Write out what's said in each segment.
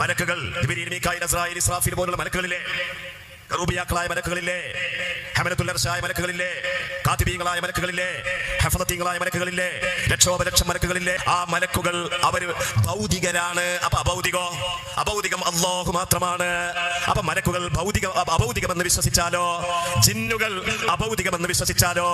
മലക്കുകൾ പോലുള്ള മലക്കുകളിലെ റൂബിയാക്കളായ മലക്കുകളില്ലേ ഹമനത്തുല്ലർഷായ മലക്കുകളില്ലേ? കാത്തിബീങ്ങളായ മലക്കുകളില്ലേ? ഹഫലത്തീങ്ങളായ മലക്കുകളില്ലേ? ലക്ഷോപലക്ഷം മലക്കുകളില്ലേ? ആ മലക്കുകൾ അവർ ഭൗതികരാണ്. അപ്പൊ അഭൗതികോ? അഭൗതികം അള്ളാഹു മാത്രമാണ്. അപ്പൊ മലക്കുകൾ ഭൗതിക അഭൗതികമെന്ന് വിശ്വസിച്ചാലോ? ജിന്നുകൾ അഭൗതികമെന്ന് വിശ്വസിച്ചാലോ?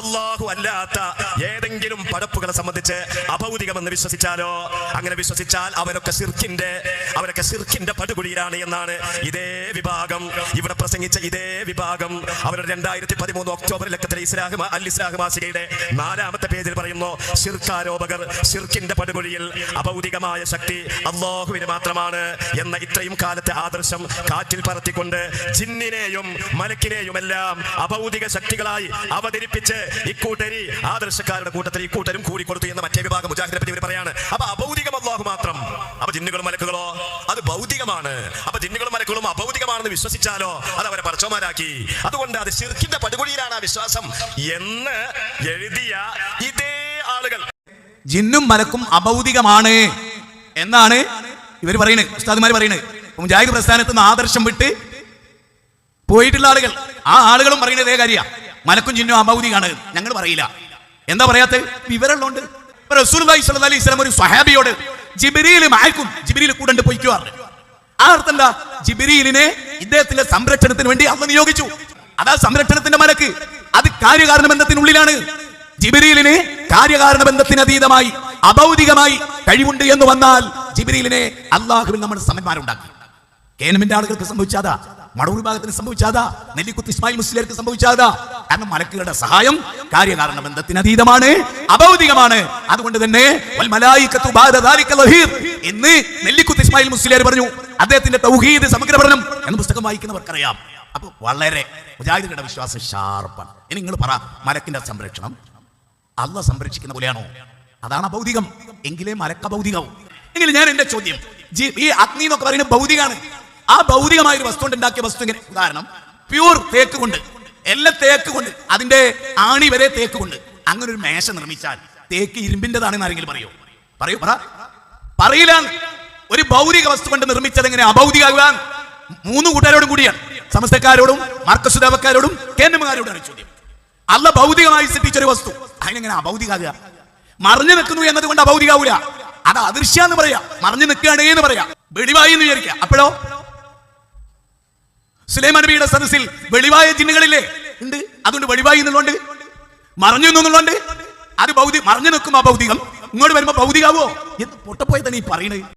അള്ളാഹു അല്ലാത്ത ഏതെങ്കിലും പടപ്പുകളെ സംബന്ധിച്ച് അഭൗതികമെന്ന് വിശ്വസിച്ചാലോ? അങ്ങനെ വിശ്വസിച്ചാൽ അവരൊക്കെ സിർക്കിന്റെ അവരൊക്കെ സിർക്കിന്റെ പടുകുഴിയിലാണ് എന്നാണ് ഇതേ വിഭാഗം. ഇവിടെ പ്രസംഗിച്ച ഇതേ വിഭാഗം. രണ്ടായിരത്തി പതിമൂന്ന് ഒക്ടോബർ ലക്കത്തിലെ ഇസ്ലാഹിമ അൽ ഇസ്ലാഹ് മാസികയുടെ നാലാമത്തെ പേജിൽ പറയുന്നു ശിർക്കാരോപകർ ശിർക്കിന്റെ പടുകുഴിയിൽ അഭൗതികമായ ശക്തി അള്ളാഹുവിന് മാത്രമാണ് എന്ന ഇത്രയും കാലത്തെ ആദർശം കാറ്റിൽ പറത്തിക്കൊണ്ട് ജിന്നിനെയും മലക്കിനെയുമെല്ലാം അഭൗതിക ശക്തികളായി അവതരിപ്പിച്ച് ഇക്കൂട്ടരി ആദർശക്കാരുടെ കൂട്ടത്തിൽ ഇക്കൂട്ടരും കൂടിക്കൊടുത്തു എന്ന മറ്റേ വിഭാഗം മുജാഹിദിനെ പറ്റി ഇവർ പറയാണ്. അപ്പൊ അഭൗതികം അള്ളാഹു മാത്രം. അപ്പൊ ജിന്നുകളും മലക്കുകളോ? അത് ഭൗതികമാണ്. അപ്പൊ ജിന്നുകളും മലക്കുകളും അഭൗതികമാണെന്ന് വിശ്വസിച്ചാലോ? അത് അവരെ പറച്ചോമാരാക്കി അതുകൊണ്ട് അത് ശിർക്കിന്റെ പടുകുഴിയിലാണ് ആ വിശ്വാസം. എന്ന് എഴുതിയ ഇതേ ആളുകൾ. ജിന്നും മലക്കും അഭൗതികമാണ് എന്നാണ് ഇവർ പറയുന്നത് ഉസ്താദ്മാര് പറയുന്നത് മുജാഹിദ് പ്രസ്ഥാനത്ത് നിന്ന് ആദർശം വിട്ട് പോയിട്ടുള്ള ആളുകൾ. ആ ആളുകളും പറയുന്നത് ഇതേ കാര്യ. മലക്കും ജിന്നും അഭൗതികമാണ്. ഞങ്ങൾ പറയില്ല. എന്താ പറയാത്ത? വിവരമുള്ളതുകൊണ്ട് റസൂൽ അലൈഹി സ്വലം ഒരു സ്വഹാബിയോട് ജിബിരിയിൽ മയക്കും ജിബിരിയിൽ കൂടെ പോയിക്കുവാറ് ആ ജിബ്രീലിനെ ഇദ്ദേഹത്തിന്റെ സംരക്ഷണത്തിന് വേണ്ടി അന്ന് നിയോഗിച്ചു. അതാ സംരക്ഷണത്തിന്റെ മലക്ക്. അത് കാര്യകാരണ ബന്ധത്തിനുള്ളിലാണ് ജിബിരിയിലിന് കാര്യകാരണ ബന്ധത്തിന് അതീതമായി അഭൗതികമായി കഴിവുണ്ട് എന്ന് വന്നാൽ ജിബിരിയിലിനെ അള്ളാഹുവിൽ നമ്മൾ സമന്മാരുണ്ടാക്കി കേനമിന്റെ ആളുകൾക്ക് സംഭവിച്ചാതാ മടവൂർ ഭാഗത്തിന് സംഭവിച്ചാതാ നെല്ലിക്കുത്ത് ഇസ്മായിൽ മുസ്ലിർക്ക് സംഭവിച്ചാതാ കാരണം മലക്കുകളുടെ സഹായം കാര്യകാരണ ബന്ധത്തിന് അതീതമാണ് അഭൗതികമാണ്. അതുകൊണ്ട് തന്നെ എന്ന് നെല്ലിക്കുത്ത് ഇസ്മായിൽ മുസ്ലിയാർ പറഞ്ഞു. അദ്ദേഹത്തിന്റെ തൗഹീദ് സമഗ്ര പഠനം എന്ന പുസ്തകം വായിക്കുന്നവർക്കറിയാം. അപ്പൊ വളരെ മുജാഹിദിന്റെ വിശ്വാസം ഷാർപ്പാണ് ഇനി നിങ്ങൾ പറ മലക്കിന്റെ സംരക്ഷണം. അള്ള സംരക്ഷിക്കുന്ന പോലെയാണോ? അതാണ് അഭൗതികം എങ്കിലേ മലക്ക ഭൗതികവും എങ്കിലും ഞാൻ എന്റെ ചോദ്യം ഈ അഗ്നി എന്നൊക്കെ പറയുന്നത് ഭൗതികമാണ് ആ ഭൗതികമായ ഒരു വസ്തു കൊണ്ട് ഉണ്ടാക്കിയ വസ്തു ഇങ്ങനെ ഉദാഹരണം പ്യൂർ തേക്ക് കൊണ്ട് എല്ലാം തേക്ക് കൊണ്ട് അതിന്റെ ആണി വരെ തേക്ക് കൊണ്ട് അങ്ങനെ ഒരു മേശ നിർമ്മിച്ചാൽ തേക്ക് ഇരുമ്പിന്റെതാണെന്ന് ആരെങ്കിലും പറയോ? പറയൂ പറ. പറയില്ല. ഒരു ഭൗതിക വസ്തു കൊണ്ട് നിർമ്മിച്ചത് എങ്ങനെ? അഭൗതികാകുവാൻ മൂന്ന് കൂട്ടുകാരോടും കൂടിയാണ്. സമസ്തക്കാരോടും മാർക്കസുദാവക്കാരോടും കേന്ദ്രമാരോടാണ് ചോദ്യം. അല്ല ഭൗതികമായി സൃഷ്ടിച്ച ഒരു വസ്തു. അതിനെങ്ങനെ അഭൗതികാകുക? മറിഞ്ഞു നിൽക്കുന്നു എന്നതുകൊണ്ട് അഭൗതികാവൂല. അത് അദൃശ്യ എന്ന് പറയാ. മറിഞ്ഞു നിൽക്കുകയാണ് എന്ന് പറയാം. വെളിവായി എന്ന് വിചാരിക്കുക. അപ്പോഴോ? സുലൈമാൻ നബിയുടെ സദസ്സിൽ വെളിവായ ജിന്നുകളില്ലേ? ഉണ്ട്. അതുകൊണ്ട് വെളിവായി എന്നുള്ളതുകൊണ്ട് മറഞ്ഞു എന്നുള്ളതുകൊണ്ട് അത് ഭൗതി മറഞ്ഞു നിൽക്കും ആ ഭൗതികം ഇങ്ങോട്ട് വരുമ്പോ ഭൗതികാവോ? എന്ന് പൊട്ടപ്പോയി തന്നെ ഈ പറയുന്നത്?